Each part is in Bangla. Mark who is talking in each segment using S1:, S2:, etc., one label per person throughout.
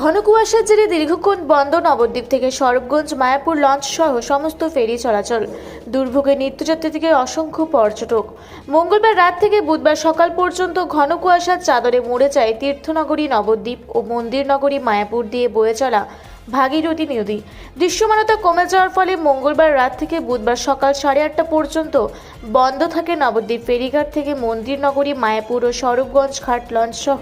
S1: ঘন কুয়াশার জেরে দীর্ঘক্ষণ বন্ধ নবদ্বীপ থেকে সরবগঞ্জ, মায়াপুর লঞ্চ সহ সমস্ত ফেরি চলাচল। দুর্ভোগে নিত্যযাত্রী থেকে অসংখ্য পর্যটক। মঙ্গলবার রাত থেকে বুধবার সকাল পর্যন্ত ঘন কুয়াশার চাদরে মরে যায় তীর্থনগরী নবদ্বীপ ও মন্দিরনগরী, মায়াপুর দিয়ে বয়ে চলা ভাগীরথী নদী। দৃশ্যমানতা কমে যাওয়ার ফলে মঙ্গলবার রাত থেকে বুধবার সকাল সাড়ে আটটা পর্যন্ত বন্ধ থাকে নবদ্বীপ ফেরিঘাট থেকে মন্দিরনগরী, মায়াপুর ও স্বরূপগঞ্জ ঘাট লঞ্চ সহ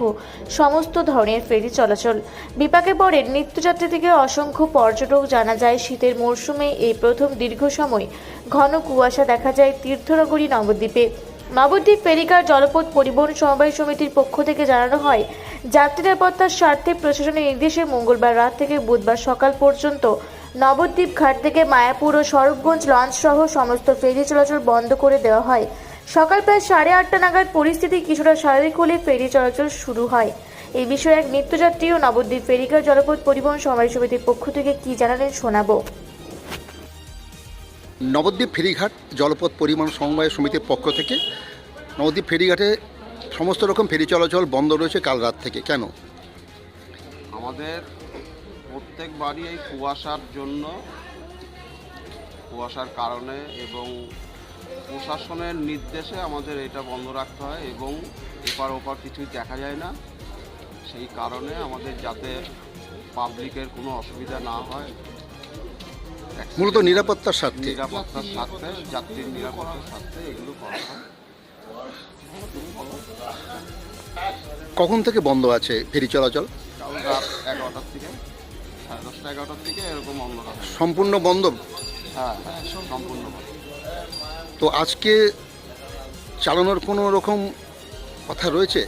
S1: সমস্ত ধরনের ফেরি চলাচল। বিপাকে পড়েন নিত্যযাত্রী থেকে অসংখ্য পর্যটক। জানা যায়, শীতের মরশুমে এই প্রথম দীর্ঘ সময় ঘন কুয়াশা দেখা যায় তীর্থনগরী নবদ্বীপে। নবদ্বীপ ফেরিকার জলপথ পরিবহন সমবায় সমিতির পক্ষ থেকে জানানো হয় যাত্রী নিরাপত্তার স্বার্থে প্রশাসনের নির্দেশে মঙ্গলবার রাত থেকে বুধবার সকাল পর্যন্ত নবদ্বীপ ঘাট থেকে মায়াপুর ও স্বরূপগঞ্জ লঞ্চ সহ সমস্ত ফেরি চলাচল বন্ধ করে দেওয়া হয়। সকাল প্রায় সাড়ে আটটা নাগাদ পরিস্থিতি কিছুটা স্বাভাবিক হলে ফেরি চলাচল শুরু হয়। এই বিষয়ে এক নিত্যযাত্রী ও নবদ্বীপ ফেরিকার জলপথ পরিবহন সমবায় সমিতির পক্ষ থেকে কি জানালেন শোনাবো।
S2: নবদ্বীপ ফেরিঘাট জলপথ পরিবহন সমবায় সমিতির পক্ষ থেকে। নবদ্বীপ ফেরিঘাটে সমস্ত রকম ফেরি চলাচল বন্ধ রয়েছে কাল রাত থেকে। কেন?
S3: আমাদের প্রত্যেকবারই এই কুয়াশার জন্য, কুয়াশার কারণে এবং প্রশাসনের নির্দেশে আমাদের এটা বন্ধ রাখতে হয় এবং এপার ওপার কিছুই দেখা যায় না। সেই কারণে আমাদের যাতে পাবলিকের কোনো অসুবিধা না হয়
S2: মূলত নিরাপত্তার স্বার্থে।
S3: নিরাপত্তার স্বার্থে যাত্রীর নিরাপত্তার স্বার্থে এগুলো করা হয়।
S2: কখন থেকে বন্ধ আছে ফেরি চলাচল?
S3: কাল রাত এগারোটার থেকে সাড়ে দশটা এগারোটার থেকে এরকম বন্ধ
S2: সম্পূর্ণ বন্ধ?
S3: হ্যাঁ হ্যাঁ সম্পূর্ণ বন্ধ।
S2: তো আজকে চালানোর কোনো রকম কথা রয়েছে?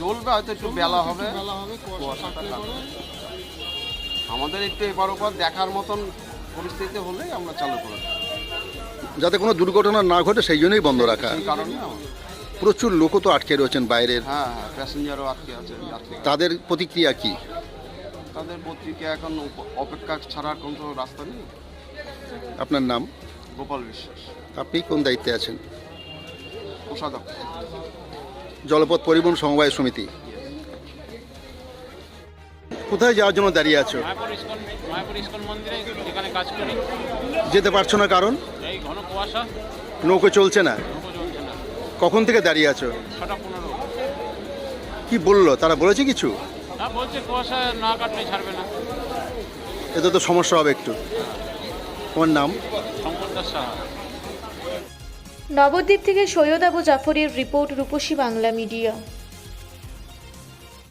S3: চলবে হয়তো একটু বেলা হবে কুয়াশাটা। আমাদের একটু এবার ওপর দেখার মতন পরিস্থিতি হলেই আমরা চালু করে
S2: যাতে কোনো দুর্ঘটনা না ঘটে সেই জন্যই বন্ধ রাখা।
S3: সেই কারণে আমাদের-
S2: প্রচুর লোকও তো আটকে রয়েছেন বাইরের।
S3: হ্যাঁ হ্যাঁ প্যাসেঞ্জারও আটকে আছে যাত্রী।
S2: তাদের প্রতিক্রিয়া কি?
S3: তাদের পত্রিকা এখন উপ- অপেক্ষা ছাড়ার কোনো রাস্তা নেই।
S2: আপনার নাম?
S3: গোপাল বিশ্বাস।
S2: আপনি কোন দায়িত্বে আছেন? জলপথ পরিবহন সমবায় সমিতি। কোথায় যাওয়ার জন্য দাঁড়িয়ে আছো?
S4: মন্দিরে কাজ করি।
S2: যেতে পারছ না কারণ?
S4: এই ঘন কুয়াশা।
S2: নৌকো চলছে না? কখন থেকে দাঁড়িয়ে আছো?
S4: ছটা পনেরো।
S2: কি বলল? তারা বলেছে কিছু?
S4: বলছে কুয়াশা না কাটলে ছাড়বে না।
S2: এতে তো সমস্যা হবে একটু। তোমার নাম?
S1: নবদ্বীপ থেকে সৈয়দ আবু জাফরের রিপোর্ট রূপসী বাংলা মিডিয়া।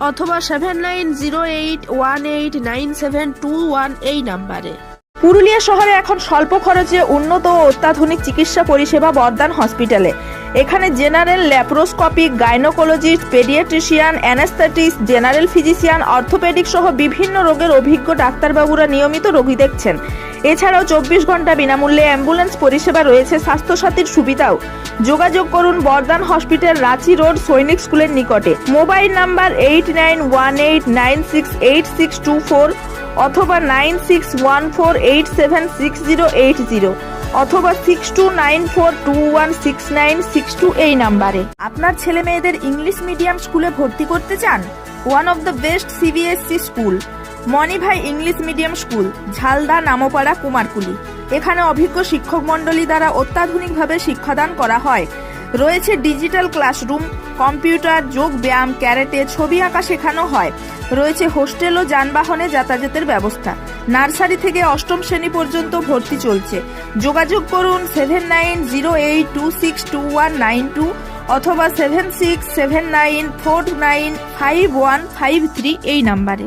S5: অথবা seven nine zero eight one eight nine seven two one এই নাম্বারে। পুরুলিয়া শহরে এখন স্বল্প খরচে উন্নত ও অত্যাধুনিক চিকিৎসা পরিষেবা বর্দান হসপিটালে। এখানে general laparoscopic gynaecologist, paediatrician, anaesthetist, general physician, orthopaedic সহ বিভিন্ন রোগের অভিজ্ঞ ডাক্তারবাবুরা নিয়মিত রোগী দেখছেন। এছাড়াও চব্বিশ ঘণ্টা বিনামূল্যে অ্যাম্বুলেন্স, পরিষেবা রয়েছে, স্বাস্থ্যসাথীর সুবিধাও। যোগাযোগ করুন বর্দান হসপিটাল, রাঁচি রোড, সৈনিক স্কুলের নিকটে। Mobile number eight nine one eight nine six eight six two four অথবা nine six one four eight seven six zero eight zero অথবা six two nine four two one six nine six two এই নাম্বারে। আপনার ছেলে মেয়েদের ইংলিশ মিডিয়াম স্কুলে ভর্তি করতে চান? One of the best CBSE school Manibhai English medium school, Jhalda Nampara Kumarkuli. এখানে অভিজ্ঞ শিক্ষক মণ্ডলী দ্বারা অত্যাধুনিকভাবে শিক্ষাদান করা হয়। রয়েছে ডিজিটাল ক্লাসরুম, কম্পিউটার, যোগ ব্যায়াম, ক্যারেটে, ছবি আঁকা শেখানো হয়। রয়েছে হোস্টেল ও যানবাহনে যাতায়াতের ব্যবস্থা। নার্সারি থেকে অষ্টম শ্রেণি পর্যন্ত ভর্তি চলছে। যোগাযোগ করুন seven nine zero eight two six two one nine two অথবা seven six seven nine four nine five one five three এই নাম্বারে।